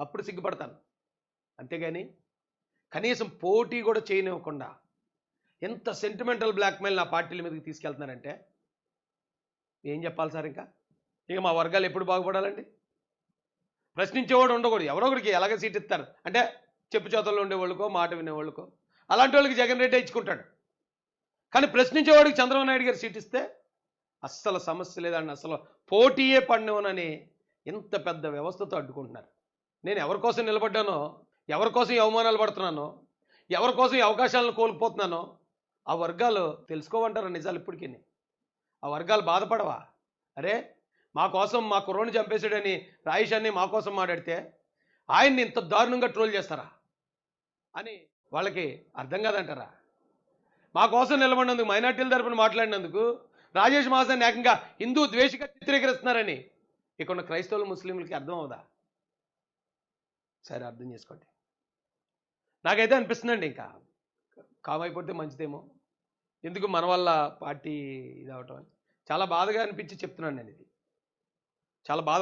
అప్పుడు సిగ్గుపడతాను. అంతేగాని కనీసం పోటీ కూడా చేయనివ్వకుండా ఎంత సెంటిమెంటల్ బ్లాక్మెయిల్ నా పార్టీల మీదకి తీసుకెళ్తున్నారంటే ఏం చెప్పాలి సార్ ఇంకా? ఇక మా వర్గాలు ఎప్పుడు బాగుపడాలండి? ప్రశ్నించేవాడు ఉండకూడదు. ఎవరో ఒకరికి ఎలాగ సీట్ ఇస్తారు? అంటే చెప్పు చేతల్లో ఉండేవాళ్ళకో మాట వినేవాళ్ళకో. అలాంటి వాళ్ళకి జగన్ రెడ్డి ఇచ్చుకుంటాడు. కానీ ప్రశ్నించేవాడికి చంద్రబాబు నాయుడు గారు సీట్ ఇస్తే అస్సలు సమస్య లేదండి. అసలు పోటీయే పడినవనని ఇంత పెద్ద వ్యవస్థతో అడ్డుకుంటున్నారు. నేను ఎవరి కోసం నిలబడ్డానో ఎవరి కోసం అవమానాలు పడుతున్నానో ఎవరి కోసం అవకాశాలను కోల్పోతున్నానో ఆ వర్గాలు తెలుసుకోమంటారా నిజాలు ఇప్పటికీ? ఆ వర్గాలు బాధపడవా? అరే మా కోసం మా కుర్రోని చంపేశాడని రాయిషాన్ని మా కోసం మాట్లాడితే ఆయన్ని ఇంత దారుణంగా ట్రోల్ చేస్తారా? అని వాళ్ళకి అర్థం కాదంటారా? మా కోసం నిలబడినందుకు మైనార్టీల తరపున మాట్లాడినందుకు రాజేష్ మహాసాన్ని ఏకంగా హిందూ ద్వేషిగా చిత్రీకరిస్తున్నారని. ఇక్కడ క్రైస్తవులు ముస్లింలకి అర్థం అవుదా? సరే అర్థం చేసుకోండి. నాకైతే అనిపిస్తుందండి ఇంకా. కామైపోతే మంచిదేమో. ఎందుకు మన వల్ల పార్టీ ఇది అవటం అని. చాలా బాధగా అనిపించి చెప్తున్నాను నేను ఇది చాలా బాధ